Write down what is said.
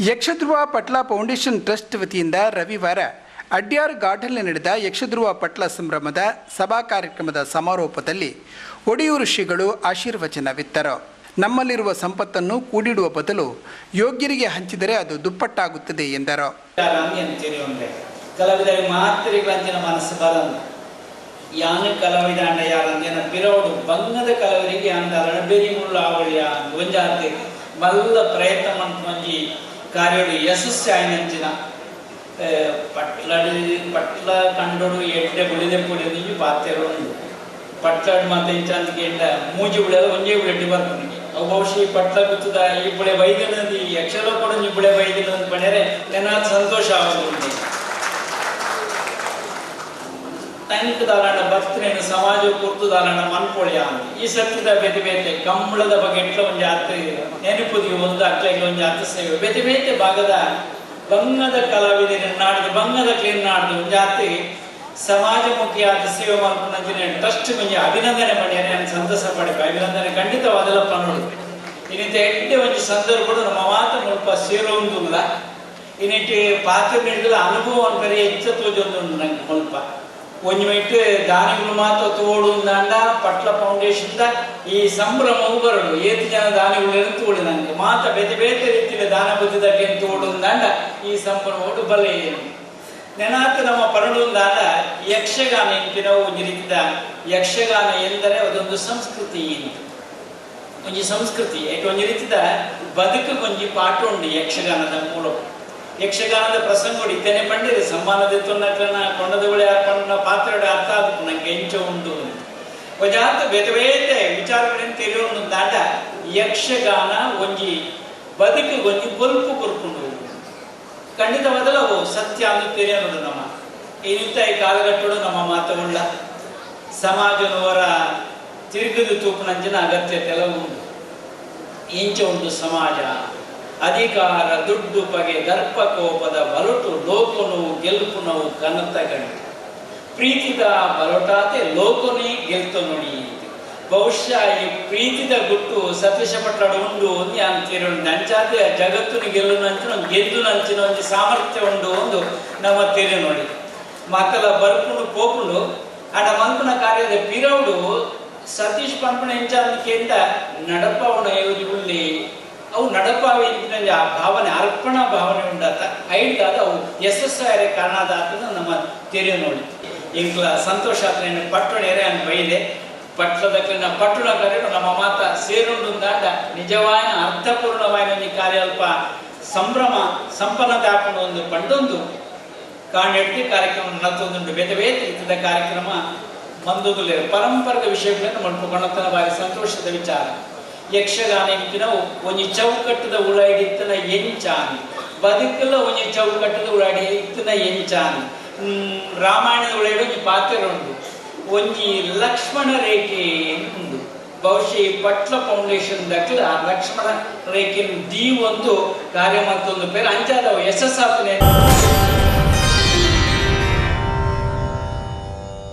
ಯಕ್ಷಧ್ರುವ ಪಟ್ಲ foundation trust ವತಿಯಿಂದ ರವಿವಾರ ಅಡ್ಯಾರ್ ಗಾರ್ಡನ್ನಲ್ಲಿ ನಡೆದ ಯಕ್ಷಧ್ರುವ ಪಟ್ಲ ಸಂಭ್ರಮದ ಸಭಾ ಕಾರ್ಯಕ್ರಮದ ಸಮಾರೋಪದಲ್ಲಿ ಒಡೆಯೂರು ಶ್ರೀಗಳು ಆಶೀರ್ವಚನವಿತ್ತರು ನಮ್ಮಲ್ಲಿರುವ ಸಂಪತ್ತನ್ನು ಕೂಡಿಡುವ ಬದಲು ಯೋಗ್ಯರಿಗೆ ಹಂಚಿದರೆ ಅದು ದುಪ್ಪಟ್ಟಾಗುತ್ತದೆ ಎಂದರು. ಯಾನು ಬಂಗದ ಆವಳಿಯ ಪ್ರಯತ್ನ ಕಾರ್ಯಡು ಯಶಸ್ಸು ಆಯ್ನಂಚಿನ ಪಟ್ಲಡಿ, ಪಟ್ಲ ಕಂಡೋಡು ಎಡ್ಡೆ ಬುಳಿದೆ ಪುಳಿ ನಿಂಜಿ ಪಾತ್ರೆರು ಉಂಡು ಪಟ್ಲಡ್ ಮಾತ ಇಂಚಂದಿಗೆ ಎಂಡ ಮೂಜಿ ಬುಳೆಲ್ಲ ಒಂಜೇ ಬುಳೆಡ್ಡಿ ಬರ್ಕೊಂಡು ಅವು ಬಹುಶಃ ಈ ಪಟ್ಲ ಗುತ್ತದ ಈ ಬುಳೆ ವೈದ್ಯನದಿ ಯಕ್ಷಲೋ ಕೂಡ ಈ ಬುಳೆ ವೈದ್ಯನ ಪಡೆರೆ ನನ್ನ ಸಂತೋಷ ಆಗುವುದು ತಂಕ್ ದಾರಣ ಭಕ್ತರೇನು ಸಮಾಜ ಕುರ್ತು ದಾರಣ ಮನ್ಕೊಳ್ಳಿ ಅಂತ. ಈ ಸತ್ಯದ ಬೆತೆ ಬೇತೆ, ಕಂಬಳದ ಬಗ್ಗೆ ಎಟ್ಲ ಒಂದು ಜಾತಿ ನೆನಪುದಿ ಒಂದು ಅಕ್ಕಲಿಗೆ ಒಂದು ಜಾತ್ರೆ ಸೇವೆ. ಬೆತೆ ಬೇತೆ ಭಾಗದ ಬಂಗದ ಕಲಾವಿದೆ ನಾಡಿದ ಬಂಗದ ಕ್ಲೀನ್ ನಾಡಿದ ಒಂದು ಜಾತಿ ಸಮಾಜಮುಖಿಯಾದ ಸೇವೆ ಮಾಡ್ಕೊಂಡಿನ ಟ್ರಸ್ಟ್ ಮುಂಜೆ ಅಭಿನಂದನೆ ಮಾಡಿ ನಾನು ಸಂತಸ ಪಡಿಪ ಅಭಿನಂದನೆ ಖಂಡಿತವಾದಲ್ಲ ಪನ್ನೋಡು ಇನ್ನಿತ ಎಂಟೆ ಒಂದು ಸಂದರ್ಭಗಳು ನಮ್ಮ ಮಾತು ಮುಲ್ಪ ಸೇರೋಂದಿಲ್ಲ ಇನ್ನಿಟ್ಟು ಪಾತ್ರ ನೀಡಿದ ಅನುಭವ ಕರೆ ಹೆಚ್ಚು ತೋಜೊಂದು ನಂಗೆ ಮುಲ್ಪ ಒಂಜಿ ದಾನಿಗಳು ಮಾತ್ರ ತೋಡು ಅಂಡ ಪಟ್ಲ ಫೌಂಡೇಶನ್ ಈ ಸಂಭ್ರಮ ಬರಲು ಏತು ಜನ ದಾನಿಗಳು ನನಗೆ ಮಾತ ಬೇತೆ ಬೇತೆ ರೀತಿಯ ದಾನ ಬುದ್ಧಿದಕ್ಕೆ ತೋಡು ಅಂಡ ಈ ಸಂಭ್ರಮವು ಬಲೆ ನೆನಾತ ನಮ್ಮ ಪರಡುಂದಾದ ಯಕ್ಷಗಾನ ಎಂಪಿನ ಒಂಜಿ ರೀತಿದ ಯಕ್ಷಗಾನ ಎಂದರೆ ಅದೊಂದು ಸಂಸ್ಕೃತಿ ಅಂತ ಒಂಜಿ ಸಂಸ್ಕೃತಿ ಏಕೆ ಒಂಜಿ ರೀತಿದ ಬದುಕು ಒಂಜಿ ಪಾಠ ಉಂಡು ಯಕ್ಷಗಾನದ ಮೂಲಕ. ಯಕ್ಷಗಾನದ ಪ್ರಸಂಗ ತೆನೆ ಪಂಡಿರಿ ಸಮ್ಮಾನದ ತುನ್ನಕನ, ಕೊಂಡದ ಬಳಿ ಪಾತ್ರ ಅರ್ಥ ಆದಕ್ಕೆ ನಂಗೆ ಎಂಚ ಉಂಟು ವಜಾತ್ ಬೇತೆ ಬೇತೆ ವಿಚಾರಗಳನ್ನು ತಿಳಿಯೋನು ದಾಟ, ಯಕ್ಷಗಾನ ಒಂಜಿ ಬದುಕು ಒಂಜಿ ಬಲ್ಪು ಕೊರ್ಕೊಂಡು ಅವು ಸತ್ಯ ಅಂತ ತಿಳಿಯೋದು ನಮ್ಮ ಇಂತ ಈ ಕಾಲಘಟ್ಟಡು ನಮ್ಮ ಮಾತುಗಳ ಸಮಾಜನವರ ತಿರುಗದು ತೂಪುನಂಚಿನ ಅಗತ್ಯತೆ ಎಲ್ಲ ಉಂಟು. ಇಂಚ ಉಂಟು ಸಮಾಜ. ಅಧಿಕಾರ, ದುಡ್ಡು ಬಗೆ ದರ್ಪ, ಕೋಪದ ಬಲಟು ಲೋಕನು ಗೆಲ್ಪುನವು ಕನತ ಗಣಿ. ಪ್ರೀತಿದ ಬಲಟಾತೆ ಲೋಕನೇ ಗೆಲ್ತು ನೋಡಿ. ಬಹುಶಃ ಈ ಪ್ರೀತಿದ ಗುಟ್ಟು ಸತೀಶ ಪಟ್ಟಡ ಉಂಡು ಒಂದು ಅಂತೀರು ನಂಚಾತೆ ಜಗತ್ತನ್ನು ಗೆಲ್ಲು ನಂಚಿನ ಗೆದ್ದು ನಂಚಿನ ಒಂದು ಸಾಮರ್ಥ್ಯ ಉಂಡು ಒಂದು ನಮ್ಮ ತೆರೆ ನೋಡಿ. ಮಕ್ಕಳ ಬರ್ಪುಂಡು ಕೋಪುಂಡು ಆಡ ಮಂಕುನ ಕಾರ್ಯದ ಪಿರೌಡು ಸತೀಶ್ ಪಂಪಣ ಎಂಚಾಂತ ನಡಪವನ ಯೋಜಿ ಉಳ್ಳಿ. ಅವು ನಡಪಾವೆ ಆ ಭಾವನೆ, ಅರ್ಪಣಾ ಭಾವನೆ ಉಂಡಾತ ಐಡ್ದಾದ ಅವು ಯಶಸ್ಸಾಯರೆ ಕಾರಣ ಆತದ ನಮ್ಮ ತೆರೆಯ ನೋಡಿ. ಇಂಕ್ಲ ಸಂತೋಷ ಆತನ ಪಟ್ಟಣೆರೆ ಅನ್ ಬೈದೆ. ಪಟ್ಟದಕ್ಲಿನ ಪಟ್ಟಣ ಕರೆಯೋ ನಮ್ಮ ಮಾತ ಸೇರುಂಡು ದಾಟ ನಿಜವಾದ ಅರ್ಥಪೂರ್ಣವಾದ ಈ ಕಾರ್ಯಲ್ಪ ಸಂಭ್ರಮ ಸಂಪನ್ನದಾಪನ ಒಂದು ಪಂಡೊಂದು ಕಾಣೆಟ್ಟಿ ಕಾರ್ಯಕ್ರಮ ನಡೆಸೋದುಂಡು ಬೇತ ಬೇತ ಇತ್ತದ ಕಾರ್ಯಕ್ರಮ ಮಂದುದುಲೆ ಪರಂಪರದ ವಿಷಯಗಳನ್ನು ಮಲ್ಪುಕೊಂಡತನ ಬಾರಿ ಸಂತೋಷದ ವಿಚಾರ. ಯಕ್ಷಗಾನ ಇಂಪಿನವು ಒಂಜಿ ಚೌಕಟ್ಟದ ಉಳಾಡಿತ್ತನ ಎಂಚಾನಿ ಬದುಕಲ್ಲ ಒಂಜಿ ಚೌಕಟ್ಟದ ಉಳಾಡಿ ಇತ್ತನ ಎಂಚಾನಿ ರಾಮಾಯಣದ ಉಳಾಡಿ ಒಂಜಿ ಪಾತ್ರ ಉಂಟು. ಒಂಜಿ ಲಕ್ಷ್ಮಣ ರೇಖೆ ಉಂಟು. ಬಹುಶಃ ಪಟ್ಲ ಫೌಂಡೇಶನ್ ದಕ್ಲ ಲಕ್ಷ್ಮಣ ರೇಖೆ ದಿ ಒಂದು ಕಾರ್ಯ ಮತ್ತೊಂದು ಪೇರು ಅಂಚಾದವು ಯಶಸ್ಸಾಪನೆ